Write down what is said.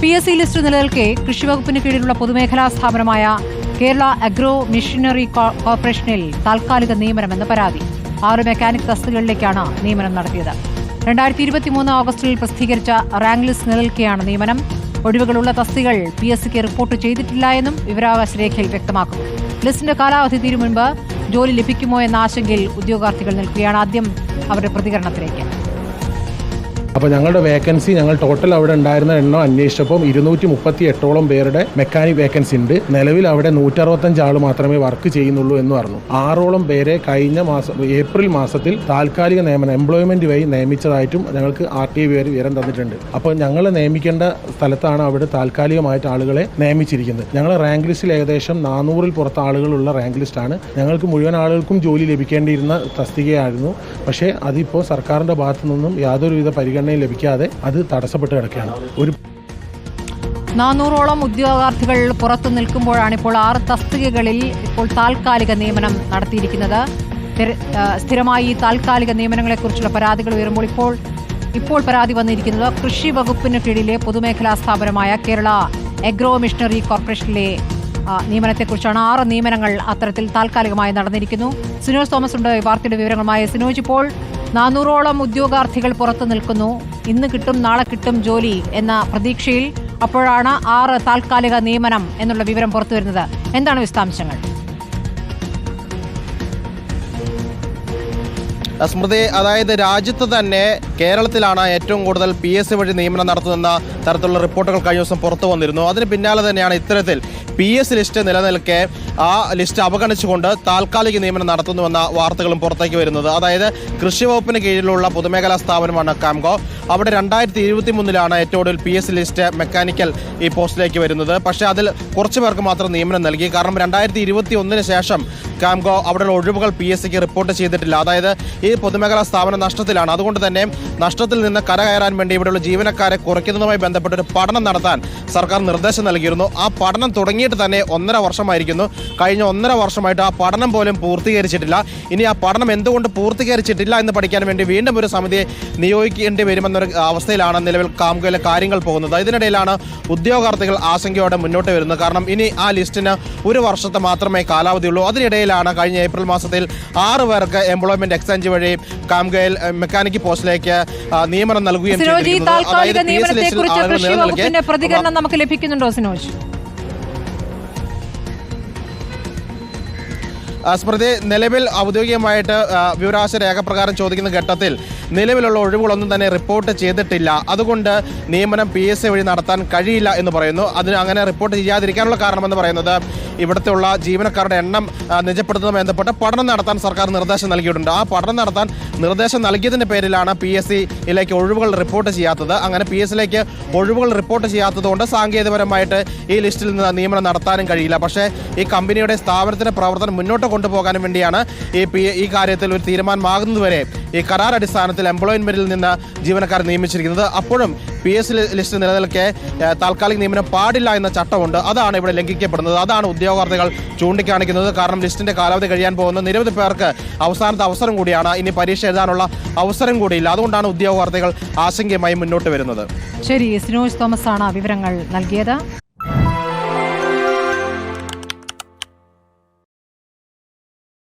P S C list നിലനിൽക്കെ കൃഷിവകുപ്പിന് കീഴിലുള്ള പൊതുമേഖലാ സ്ഥാപനമായ കേരള അഗ്രോ മിഷനറി കോർപ്പറേഷനിൽ താൽക്കാലിക നിയമനമെന്ന് പരാതി. ആറ് മെക്കാനിക് തസ്തികകളിലേക്കാണ് നിയമനം നടത്തിയത്. രണ്ടായിരത്തി ഇരുപത്തിമൂന്ന് ഓഗസ്റ്റിൽ പ്രസിദ്ധീകരിച്ച റാങ്ക് ലിസ്റ്റ് നിലനിൽക്കെയാണ് നിയമനം. ഒഴിവുകളുള്ള തസ്തികൾ പി എസ് സിക്ക് റിപ്പോർട്ട് ചെയ്തിട്ടില്ല എന്നും വിവരാവകാശ രേഖയിൽ വ്യക്തമാക്കുന്നു. ലിസ്റ്റിന്റെ കാലാവധി തീരും മുൻപ് ജോലി ലഭിക്കുമോ എന്ന ആശങ്കയിൽ ഉദ്യോഗാർത്ഥികൾ നിൽക്കുകയാണ് ആദ്യം അവരുടെ പ്രതികരണത്തിലേക്ക്. അപ്പോൾ ഞങ്ങളുടെ വേക്കൻസി ഞങ്ങൾ ടോട്ടൽ അവിടെ ഉണ്ടായിരുന്ന എണ്ണം അന്വേഷിച്ചപ്പോൾ ഇരുന്നൂറ്റി മുപ്പത്തി എട്ടോളം പേരുടെ മെക്കാനിക് വേക്കൻസി ഉണ്ട്. നിലവിൽ അവിടെ നൂറ്ററുപത്തഞ്ച് ആൾ മാത്രമേ വർക്ക് ചെയ്യുന്നുള്ളൂ എന്ന് പറഞ്ഞു. ആറോളം പേരെ കഴിഞ്ഞ മാസം ഏപ്രിൽ മാസത്തിൽ താൽക്കാലിക നിയമനം എംപ്ലോയ്മെന്റ് വഴി നിയമിച്ചതായിട്ടും ഞങ്ങൾക്ക് ആർ ടി ഐ വിവരം വിവരം തന്നിട്ടുണ്ട്. അപ്പോൾ ഞങ്ങൾ നിയമിക്കേണ്ട സ്ഥലത്താണ് അവിടെ താൽക്കാലികമായിട്ട് ആളുകളെ നിയമിച്ചിരിക്കുന്നത്. ഞങ്ങൾ റാങ്ക് ലിസ്റ്റിൽ ഏകദേശം നാനൂറിൽ പുറത്ത് ആളുകളുള്ള റാങ്ക് ലിസ്റ്റാണ് ഞങ്ങൾക്ക് മുഴുവൻ ആളുകൾക്കും ജോലി ലഭിക്കേണ്ടിയിരുന്ന തസ്തികയായിരുന്നു. പക്ഷേ അതിപ്പോൾ സർക്കാരിന്റെ ഭാഗത്തു നിന്നും യാതൊരുവിധ പരിഗണനയും ലഭിക്കാതെ അത് തടസ്സപ്പെട്ട് കിടക്കുകയാണ്. ഒരു നാനൂറോളം ഉദ്യോഗാർത്ഥികൾ പുറത്തു നിൽക്കുമ്പോഴാണ് ഇപ്പോൾ ആറ് തസ്തികകളിൽ ഇപ്പോൾ താൽക്കാലിക നിയമനം നടത്തിയിരിക്കുന്നത്. സ്ഥിരമായി താൽക്കാലിക നിയമനങ്ങളെക്കുറിച്ചുള്ള പരാതികൾ ഉയരുമ്പോൾ ഇപ്പോൾ ഇപ്പോൾ പരാതി വന്നിരിക്കുന്നത് കൃഷി വകുപ്പിന് കീഴിലെ പൊതുമേഖലാ സ്ഥാപനമായ കേരള എഗ്രോ മിഷണറി കോർപ്പറേഷനിലെ നിയമനത്തെക്കുറിച്ചാണ് ആറ് നിയമനങ്ങൾ അത്തരത്തിൽ താൽക്കാലികമായി നടന്നിരിക്കുന്നു. സുനോജ് തോമസ് ഉണ്ട് വാർത്തയുടെ വിവരങ്ങളുമായി. സുനോജ് ഇപ്പോൾ നാനൂറോളം ഉദ്യോഗാർത്ഥികൾ പുറത്തു നിൽക്കുന്നു. ഇന്ന് കിട്ടും നാളെ കിട്ടും ജോലി എന്ന പ്രതീക്ഷയിൽ അപ്പോഴാണ് ആറ് താൽക്കാലിക നിയമനം എന്നുള്ള വിവരം പുറത്തുവരുന്നത്. എന്താണ് വിശദാംശങ്ങൾ? സ്മൃതി അതായത് രാജ്യത്ത് തന്നെ കേരളത്തിലാണ് ഏറ്റവും കൂടുതൽ പി എസ് വഴി നിയമനം നടത്തുന്ന തരത്തിലുള്ള റിപ്പോർട്ടുകൾ കഴിഞ്ഞ ദിവസം പുറത്തു വന്നിരുന്നു. അതിന് പിന്നാലെ തന്നെയാണ് ഇത്തരത്തിൽ പി എസ് ലിസ്റ്റ് നിലനിൽക്കെ ആ ലിസ്റ്റ് അവഗണിച്ചുകൊണ്ട് താൽക്കാലിക നിയമനം നടത്തുന്നുവെന്ന വാർത്തകളും പുറത്തേക്ക് വരുന്നത്. അതായത് കൃഷി വകുപ്പിന് കീഴിലുള്ള പൊതുമേഖലാ സ്ഥാപനമാണ് കാംകോ അവിടെ രണ്ടായിരത്തി ഇരുപത്തി മൂന്നിലാണ് ഏറ്റവും പി എസ് ലിസ്റ്റ് മെക്കാനിക്കൽ ഈ പോസ്റ്റിലേക്ക് വരുന്നത്. പക്ഷേ അതിൽ കുറച്ച് പേർക്ക് മാത്രം നിയമനം നൽകി. കാരണം രണ്ടായിരത്തി ഇരുപത്തി ഒന്നിന് ശേഷം കാംഗോ അവിടെയുള്ള ഒഴിവുകൾ പി എസ് സിക്ക് റിപ്പോർട്ട് ചെയ്തിട്ടില്ല. അതായത് ഈ പൊതുമേഖലാ സ്ഥാപനം നഷ്ടത്തിലാണ്. അതുകൊണ്ട് തന്നെ നഷ്ടത്തിൽ നിന്ന് കരകയറാൻ വേണ്ടി ഇവിടെയുള്ള ജീവനക്കാരെ കുറയ്ക്കുന്നതുമായി ബന്ധപ്പെട്ട ഒരു പഠനം നടത്താൻ സർക്കാർ നിർദ്ദേശം നൽകിയിരുന്നു. ആ പഠനം തുടങ്ങിയിട്ട് തന്നെ ഒന്നര വർഷമായിരിക്കുന്നു. കഴിഞ്ഞ ഒന്നര വർഷമായിട്ട് ആ പഠനം പോലും പൂർത്തീകരിച്ചിട്ടില്ല. ഇനി ആ പഠനം എന്തുകൊണ്ട് പൂർത്തീകരിച്ചിട്ടില്ല എന്ന് പഠിക്കാൻ വേണ്ടി വീണ്ടും ഒരു സമിതിയെ നിയോഗിക്കേണ്ടി വരുമെന്നൊരു അവസ്ഥയിലാണ് നിലവിൽ കാമുകയിലെ കാര്യങ്ങൾ പോകുന്നത്. ഇതിനിടയിലാണ് ഉദ്യോഗാർത്ഥികൾ ആശങ്കയോടെ മുന്നോട്ട് വരുന്നത്. കാരണം ഇനി ആ ലിസ്റ്റിന് ഒരു വർഷത്തെ മാത്രമേ കാലാവധിയുള്ളൂ. അതിനിടയിലാണ് കഴിഞ്ഞ ഏപ്രിൽ മാസത്തിൽ ആറ് പേർക്ക് എംപ്ലോയ്മെന്റ് എക്സ്ചേഞ്ച് വഴി കാമുകയിൽ മെക്കാനിക് പോസ്റ്റിലേക്ക് നിയമനം നൽകുകയും ചെയ്തിരിക്കുന്നത്. അതായത് പ്രതികരണം നമുക്ക് ലഭിക്കുന്നുണ്ടോ സിനോജ്? സ്മൃതി നിലവിൽ ഔദ്യോഗികമായിട്ട് വിവരാശ വിവരാവകാശ രേഖ പ്രകാരം ചോദിക്കുന്ന ഘട്ടത്തിൽ നിലവിലുള്ള ഒഴിവുകളൊന്നും തന്നെ റിപ്പോർട്ട് ചെയ്തിട്ടില്ല. അതുകൊണ്ട് നിയമനം പി എസ് സി വഴി നടത്താൻ കഴിയില്ല എന്ന് പറയുന്നു. അതിന് അങ്ങനെ റിപ്പോർട്ട് ചെയ്യാതിരിക്കാനുള്ള കാരണമെന്ന് പറയുന്നത് ഇവിടുത്തെ ഉള്ള ജീവനക്കാരുടെ എണ്ണം നിജപ്പെടുത്തുന്നതുമായി ബന്ധപ്പെട്ട് പഠനം നടത്താൻ സർക്കാർ നിർദ്ദേശം നൽകിയിട്ടുണ്ട്. ആ പഠനം നടത്താൻ നിർദ്ദേശം നൽകിയതിന്റെ പേരിലാണ് പി എസ് സിയിലേക്ക് ഒഴിവുകൾ റിപ്പോർട്ട് ചെയ്യാത്തത്. അങ്ങനെ പി എസ് സിയിലേക്ക് ഒഴിവുകൾ റിപ്പോർട്ട് ചെയ്യാത്തതുകൊണ്ട് സാങ്കേതികപരമായിട്ട് ഈ ലിസ്റ്റിൽ നിന്ന് നിയമനം നടത്താനും കഴിയില്ല. പക്ഷേ ഈ കമ്പനിയുടെ സ്ഥാപനത്തിന്റെ പ്രവർത്തനം മുന്നോട്ട് കൊണ്ടുപോകാനും വേണ്ടിയാണ് ഈ ഈ കാര്യത്തിൽ ഒരു തീരുമാനമാകുന്നതുവരെ ഈ കരാർ അടിസ്ഥാനത്തിൽ എംപ്ലോയ്മെന്റിൽ നിന്ന് ജീവനക്കാർ നിയമിച്ചിരിക്കുന്നത്. അപ്പോഴും പി എസ് ലിസ്റ്റ് നിലനിൽക്കെ താൽക്കാലിക നിയമനം പാടില്ല എന്ന ചട്ടമുണ്ട്. അതാണ് ഇവിടെ ലംഘിക്കപ്പെടുന്നത്. അതാണ് ഉദ്യോഗാർത്ഥികൾ ചൂണ്ടിക്കാണിക്കുന്നത്. കാരണം ലിസ്റ്റിന്റെ കാലാവധി കഴിയാൻ പോകുന്ന നിരവധി പേർക്ക് അവസാനത്തെ അവസരം കൂടിയാണ്. ഇനി പരീക്ഷ എഴുതാനുള്ള അവസരം കൂടിയില്ല. അതുകൊണ്ടാണ് ഉദ്യോഗാർത്ഥികൾ ആശങ്കയുമായി മുന്നോട്ട് വരുന്നത്. ശരി തോമസ് ആണ് വിവരങ്ങൾ നൽകിയത്.